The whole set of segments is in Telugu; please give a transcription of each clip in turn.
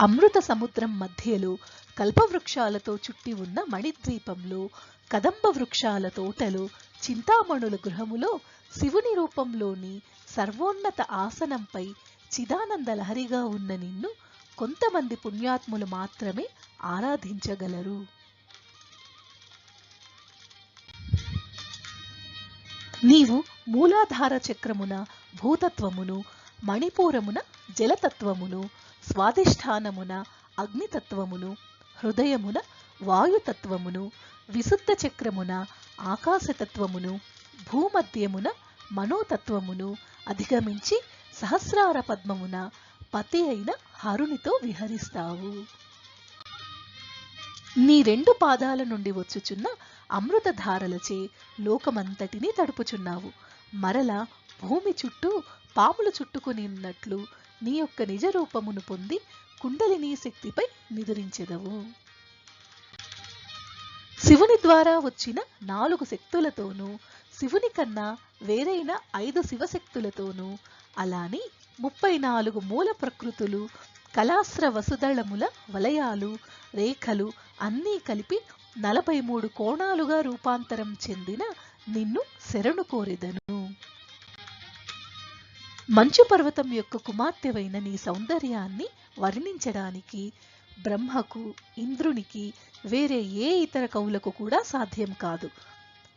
అమృత సముద్రం మధ్యలో కల్పవృక్షాలతో చుట్టి ఉన్న మణిద్వీపంలో కదంబ వృక్షాల తోటలో చింతామణుల గృహములో శివుని రూపంలోని సర్వోన్నత ఆసనంపై చిదానంద లహరిగా ఉన్న నిన్ను కొంతమంది పుణ్యాత్ములు మాత్రమే ఆరాధించగలరు. నీవు మూలాధార చక్రమున భూతత్వమును మణిపూరమున జలతత్వమును స్వాధిష్టానమున అగ్నితత్వమును హృదయమున వాయుతత్వమును విశుద్ధ చక్రమున ఆకాశతత్వమును భూమధ్యమున మనోతత్వమును అధిగమించి సహస్రార పద్మమున పతి అయిన హరునితో విహరిస్తావు. నీ రెండు పాదాల నుండి వచ్చుచున్న అమృతధారలచే లోకమంతటినీ తడుపుచున్నావు. మరల భూమి చుట్టూ పాములు చుట్టుకుని ఉన్నట్లు నీ యొక్క నిజ రూపమును పొంది కుండలిని శక్తిపై నిదురించెదవు. శివుని ద్వారా వచ్చిన నాలుగు శక్తులతోనూ శివుని కన్నా వేరైన ఐదు శివశక్తులతోనూ అలాని ముప్పై నాలుగు మూల ప్రకృతులు కళాశ్ర వసుదళముల వలయాలు రేఖలు అన్నీ కలిపి నలభై మూడు కోణాలుగా రూపాంతరం చెందిన నిన్ను శరణు కోరిదను. మంచు పర్వతం యొక్క కుమార్తెవైన నీ సౌందర్యాన్ని వర్ణించడానికి బ్రహ్మకు ఇంద్రునికి వేరే ఏ ఇతర కవులకు కూడా సాధ్యం కాదు.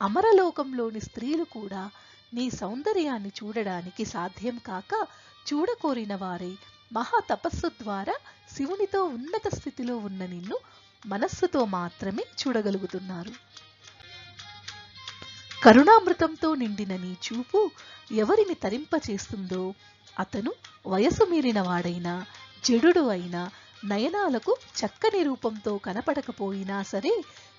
అమరలోకంలోని స్త్రీలు కూడా నీ సౌందర్యాన్ని చూడడానికి సాధ్యం కాక చూడకోరిన వారే. మహాతపస్సు ద్వారా శివునితో ఉన్నత స్థితిలో ఉన్న నిన్ను మనస్సుతో మాత్రమే చూడగలుగుతున్నారు. కరుణామృతంతో నిండిన నీ చూపు ఎవరిని తరింపచేస్తుందో అతను వయసు మీరిన వాడైనా జడుడు అయినా నయనాలకు చక్కని రూపంతో కనపడకపోయినా సరే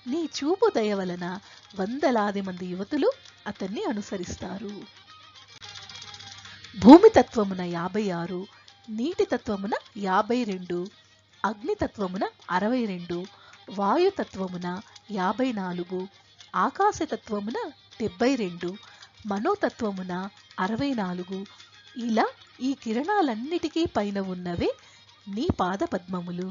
నీ చూపు దయ వలన వందలాది మంది యువతులు అతన్ని అనుసరిస్తారు. భూమి తత్వమున యాభై ఆరు నీటి తత్వమున యాభై రెండు అగ్నితత్వమున అరవై రెండు వాయుతత్వమున యాభై నాలుగు ఆకాశతత్వమున డెబ్బై రెండు మనోతత్వమున అరవై నాలుగు ఇలా ఈ కిరణాలన్నిటికీ పైన ఉన్నవే నీ పాద పద్మములు